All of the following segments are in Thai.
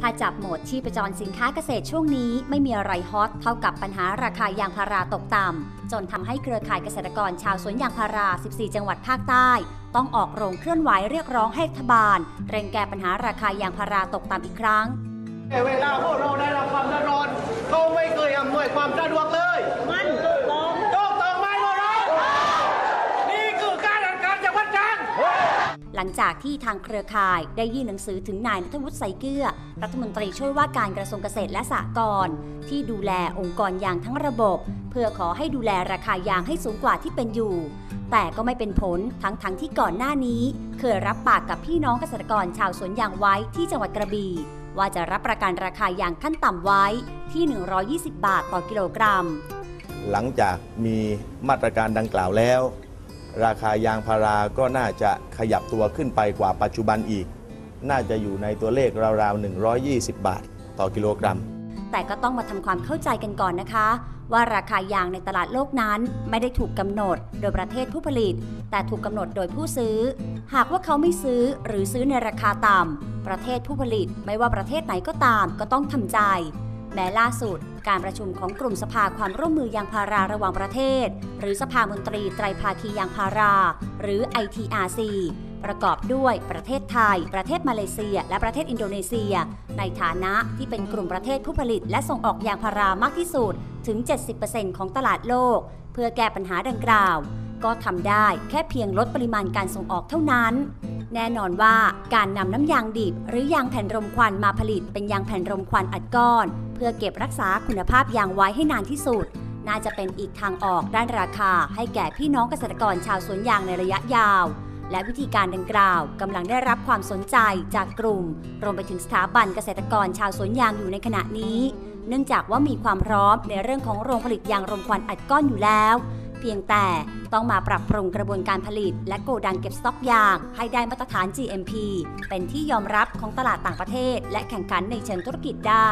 ถ้าจับโหมดชีพจรสินค้าเกษตรช่วงนี้ไม่มีอะไรฮอตเท่ากับปัญหาราคายางพาราตกต่ำจนทำให้เครือข่ายเกษตรกรชาวสวนยางพารา 14 จังหวัดภาคใต้ ต้องออกโรงเคลื่อนไหวเรียกร้องให้รัฐบาล เร่งแก้ปัญหาราคายางพาราตกต่ำอีกครั้งเวลาพวกเราได้รับความเดือดร้อนเขาไม่เคยอำนวยความสะดวกเลย มันถูกต้อง โจกต้องไม่พวกเรานี่คือการจัดการจากวัดจันทร์ หลังจากที่ทางเครือข่ายได้ยื่นหนังสือถึงนายนัทวุฒิไสเกลือรัฐมนตรีช่วยว่าการกระทรวงเกษตรและสหกรณ์ที่ดูแลองค์กรยางทั้งระบบ เพื่อขอให้ดูแลราคายางให้สูงกว่าที่เป็นอยู่ แต่ก็ไม่เป็นผลทั้งทั้งๆที่ก่อนหน้านี้ เคยรับปากกับพี่น้องเกษตรกรชาวสวนยางไว้ที่จังหวัดกระบี่ว่าจะรับประกันราคายางขั้นต่ำไว้ที่ 120 บาทต่อกิโลกรัม หลังจากมีมาตรการดังกล่าวแล้ว ราคายางพาราก็น่าจะขยับตัวขึ้นไปกว่าปัจจุบันอีก น่าจะอยู่ในตัวเลขราวๆ 120 บาท ต่อกิโลกรัม แต่ก็ต้องมาทำความเข้าใจกันก่อนนะคะ ว่าราคายางในตลาดโลกนั้นไม่ได้ถูกกำหนดโดยประเทศผู้ผลิต แต่ถูกกำหนดโดยผู้ซื้อ หากว่าเขาไม่ซื้อหรือซื้อในราคาต่ำประเทศผู้ผลิตไม่ว่าประเทศไหนก็ตามก็ต้องทำใจ แม้ล่าสุด การประชุมของกลุ่มสภาความร่วมมือยางพาราระหว่างประเทศ หรือสภามนตรีไตรภาคียางพารา หรือ ITRC ประกอบด้วยประเทศไทย ประเทศมาเลเซีย และประเทศอินโดนีเซีย ในฐานะที่เป็นกลุ่มประเทศผู้ผลิต และส่งออกยางพารามากที่สุดถึง 70%ของตลาดโลก เพื่อแก้ปัญหาดังกล่าว ก็ทำได้แค่เพียงลดปริมาณการส่งออกเท่านั้น แน่นอนว่าการนำน้ำยางดิบ หรือยางแผ่นรมควันมาผลิตเป็นยางแผ่นรมควันอัดก้อน เพื่อเก็บรักษาคุณภาพยางไว้ให้นานที่สุด น่าจะเป็นอีกทางออกด้านราคา ให้แก่พี่น้องเกษตรกรชาวสวนยางในระยะยาว และวิธีการดังกล่าวกำลังได้รับความสนใจจากกลุ่ม รวมไปถึงสถาบันเกษตรกรชาวสวนยางอยู่ในขณะนี้ เนื่องจากว่ามีความพร้อมในเรื่องของโรงผลิตยางรมควันอัดก้อนอยู่แล้ว เพียงแต่ต้องมาปรับปรุงกระบวนการผลิต และโกดังเก็บสต็อกยาง ให้ได้มาตรฐาน GMP เป็นที่ยอมรับของตลาดต่างประเทศ และแข่งขันในเชิงธุรกิจได้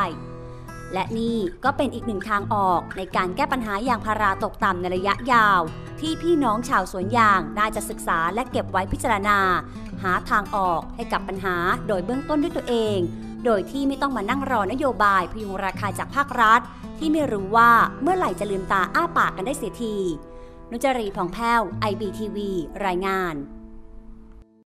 และนี่ก็เป็นอีกหนึ่งทางออกในการแก้ปัญหายางพาราตกต่ำในระยะยาว ที่พี่น้องชาวสวนยางน่าจะศึกษาและเก็บไว้พิจารณา หาทางออกให้กับปัญหาโดยเบื้องต้นด้วยตัวเองโดยที่ไม่ต้องมานั่งรอนโยบายพยุงราคาจากภาครัฐ ที่ไม่รู้ว่าเมื่อไหร่จะลืมตาอ้าปากกันได้เสียที นุจรีผ่องแผ้ว IBTV รายงาน